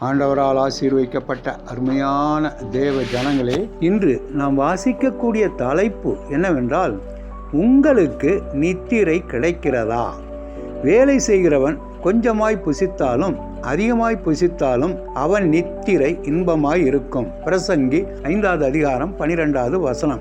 ஆண்டவரால் ஆசீர்வைக்கப்பட்ட அருமையான தேவ ஜனங்களே இன்று நாம் வாசிக்கக்கூடிய தலைப்பு என்னவென்றால் உங்களுக்கு நித்திரை கிடைக்கிறதா? வேலை செய்கிறவன் கொஞ்சமாய் புசித்தாலும் அதிகமாய் புசித்தாலும் அவன் நித்திரை இன்பமாய் இருக்கும். பிரசங்கி ஐந்தாவது அதிகாரம் பனிரெண்டாவது வசனம்.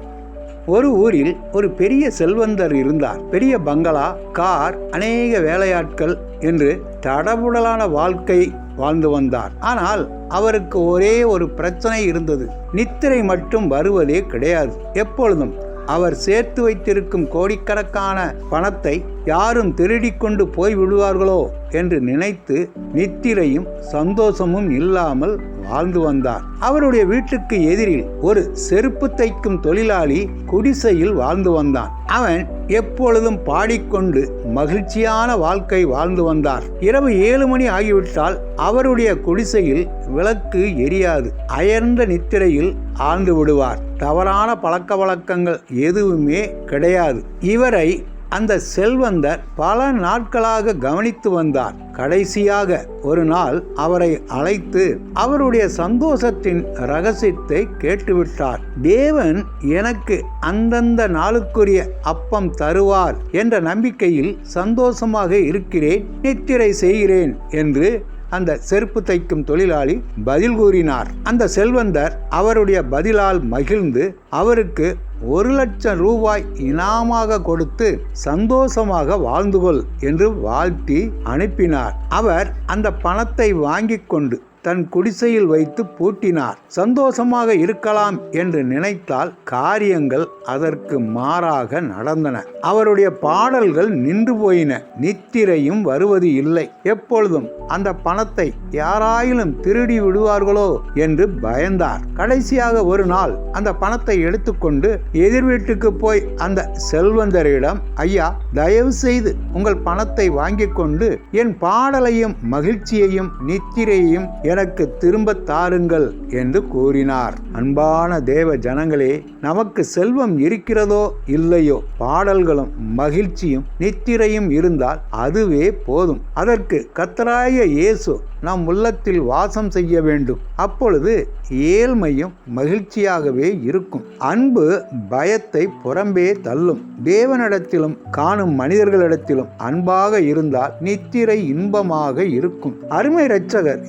ஒரு ஊரில் ஒரு பெரிய செல்வந்தர் இருந்தார். பெரிய பங்களா கார் அநேக வேலையாட்கள் என்று தடபுடலான வாழ்க்கை வாழ்ந்து வந்தார். ஆனால் அவருக்கு ஒரே ஒரு பிரச்சனை இருந்தது. நித்திரை மட்டும் வருவதே கிடையாது. எப்பொழுதும் அவர் சேர்த்து வைத்திருக்கும் கோடிக்கணக்கான பணத்தை யாரும் திருடிக்கொண்டு போய் விடுவார்களோ என்று நினைத்து நித்திரையும் சந்தோஷமும் இல்லாமல் வாழ்ந்து வந்தார். அவருடைய வீட்டுக்கு எதிரில் ஒரு செருப்பு தைக்கும் தொழிலாளி குடிசையில் வாழ்ந்து வந்தான். அவன் எப்பொழுதும் பாடிக்கொண்டு மகிழ்ச்சியான வாழ்க்கை வாழ்ந்து வந்தார். இரவு ஏழு மணி ஆகிவிட்டால் அவருடைய குடிசையில் விளக்கு எரியாது. அயர்ந்த நித்திரையில் ஆழ்ந்து விடுவார். தவறான பழக்க வழக்கங்கள் எதுவுமே கிடையாது. இவரை அந்த செல்வந்தர் பல நாட்களாக கவனித்து வந்தார். கடைசியாக ஒரு நாள் அவரை அழைத்து அவருடைய சந்தோஷத்தின் ரகசியத்தை கேட்டுவிட்டார். தேவன் எனக்கு அந்தந்த நாளுக்குரிய அப்பம் தருவார் என்ற நம்பிக்கையில் சந்தோஷமாக இருக்கிறேன் நித்திரை செய்கிறேன் என்று அந்த செருப்பு தைக்கும் தொழிலாளி பதில் கூறினார். அந்த செல்வந்தர் அவருடைய பதிலால் மகிழ்ந்து அவருக்கு ஒரு லட்சம் ரூபாய் இனாமாக கொடுத்து சந்தோஷமாக வாழ்ந்து கொள் என்று வாழ்த்தி அனுப்பினார். அவர் அந்த பணத்தை வாங்கி கொண்டு தன் குடிசையில் வைத்து பூட்டினார். சந்தோஷமாக இருக்கலாம் என்று நினைத்தால் காரியங்கள் அதற்கு மாறாக நடந்தன. அவருடைய பாடல்கள் நின்று போயின. நித்திரையும் வருவது இல்லை. எப்பொழுதும் அந்த பணத்தை யாராயிலும் திருடி விடுவார்களோ என்று பயந்தார். கடைசியாக ஒரு நாள் அந்த பணத்தை எடுத்துக்கொண்டு எதிர் வீட்டுக்கு போய் அந்த செல்வந்தரிடம் ஐயா தயவு செய்து உங்கள் பணத்தை வாங்கிக் கொண்டு என் பாடலையும் மகிழ்ச்சியையும் நித்திரையையும் எனக்கு திரும்ப தாருங்கள் என்று கூறினார். அன்பான தேவ ஜனங்களே நமக்கு செல்வம் இருக்கிறதோ இல்லையோ? பாடல்களும் மகிழ்ச்சியும் நித்திரையும் இருந்தால் அதுவே போதும். அதற்கு கத்தராய இயேசு நம் உள்ளத்தில் வாசம் செய்ய வேண்டும். அப்பொழுது ஏழ்மையும் மகிழ்ச்சியாகவே இருக்கும். அன்பு பயத்தை புறம்பே தள்ளும். தேவனிடத்திலும் காணும் மனிதர்களிடத்திலும் அன்பாக இருந்தால் நித்திரை இன்பமாக இருக்கும். அருமை இரட்சகர்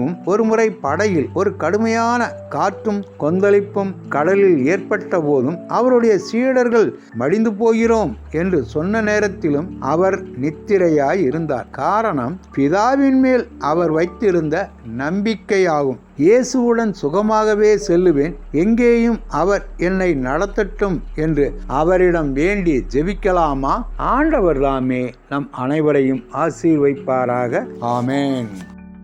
இயேசுவும் ஒருமுறை படையில் ஒரு கடுமையான காற்றும் கொந்தளிப்பும் கடலில் ஏற்பட்ட போதும் அவருடைய சீடர்கள் மடிந்து போகிறோம் என்று சொன்ன நேரத்திலும் அவர் நித்திரையாய் இருந்தார். காரணம் பிதாவின் மேல் அவர் வைத்திருந்த நம்பிக்கையாகும். இயேசுவுடன் சுகமாகவே செல்லுவேன் எங்கேயும் அவர் என்னை நடத்தட்டும் என்று அவரிடம் வேண்டி ஜெபிக்கலாமா? ஆண்டவர் தாமே நம் அனைவரையும் ஆசீர்வைப்பாராக. ஆமேன்.